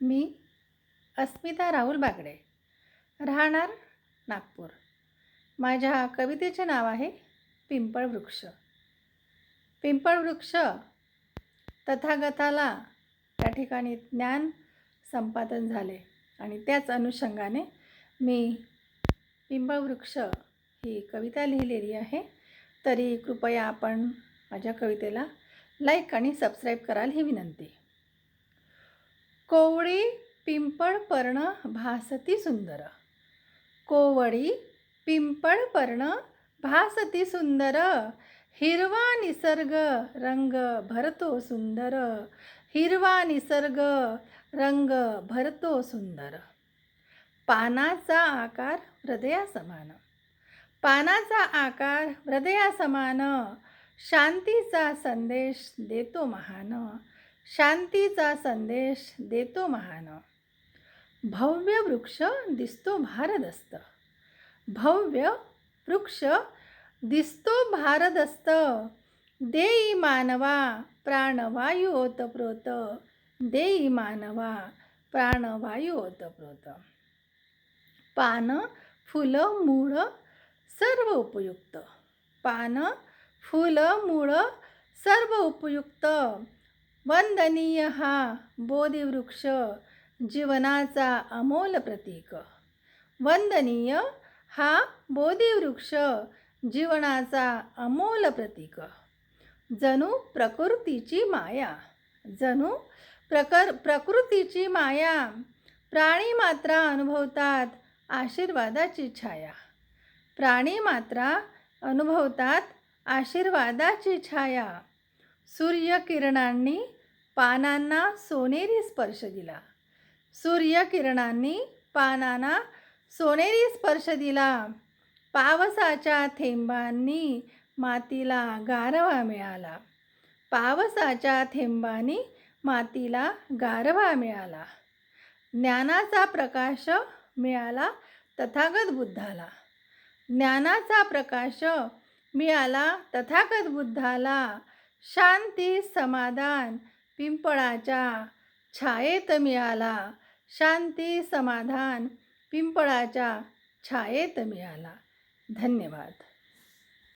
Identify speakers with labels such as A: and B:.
A: मी अस्मिता राहुल बागडे. राहणार नागपूर. माझ्या कवितेचे नाव आहे पिंपळ वृक्ष. पिंपळ वृक्ष तथागताला त्या ठिकाणी ज्ञान संपादन झाले आणि त्याच अनुषंगाने मी पिंपळ वृक्ष ही कविता लिहिलेली आहे. तरी कृपया आपण माझ्या कवितेला लाईक आणि सबस्क्राईब कराल ही विनंती. कोवळी पिंपळ पर्ण भासती सुंदर. कोवळी पिंपळ पर्ण भासती सुंदर. हिरवा निसर्ग रंग भरतो सुंदर. हिरवा निसर्ग रंग भरतो सुंदर. पानाचा आकार हृदयासमान. पानाचा आकार हृदयासमान. शांतीचा संदेश देतो महान. शांतीचा संदेश देतो महान. भव्य वृक्ष दिसतो भारदस्त. भव्य वृक्ष दिसतो भारदस्त. देई मानवा प्राणवायू ओतप्रोत देई मानवा प्राणवायू ओतप्रोत पान फुलं मूळ सर्व उपयुक्त. पान फुलं मूळ सर्व उपयुक्त. वंदनीय हा बोधिवृक्ष जीवनाचा अमोल प्रतीक. वंदनीय हा बोधिवृक्ष जीवनाचा अमोल प्रतीक. जणू प्रकृतीची माया. जणू प्रकर प्रकृतीची माया. प्राणी मात्रा अनुभवतात आशीर्वादाची छाया. प्राणी मात्रा अनुभवतात आशीर्वादाची छाया. सूर्यकिरणांनी पानांना सोनेरी स्पर्श दिला. सूर्यकिरणांनी पानांना सोनेरी स्पर्श दिला. पावसाच्या थेंबांनी मातीला गारवा मिळाला. पावसाच्या थेंबांनी मातीला गारवा मिळाला. ज्ञानाचा प्रकाश मिळाला तथागत बुद्धाला. ज्ञानाचा प्रकाश मिळाला तथागत बुद्धाला. शांती समाधान पिंपळाच्या छायेत मिळाला. शांती समाधान पिंपळाच्या छायेत मिळाला. धन्यवाद.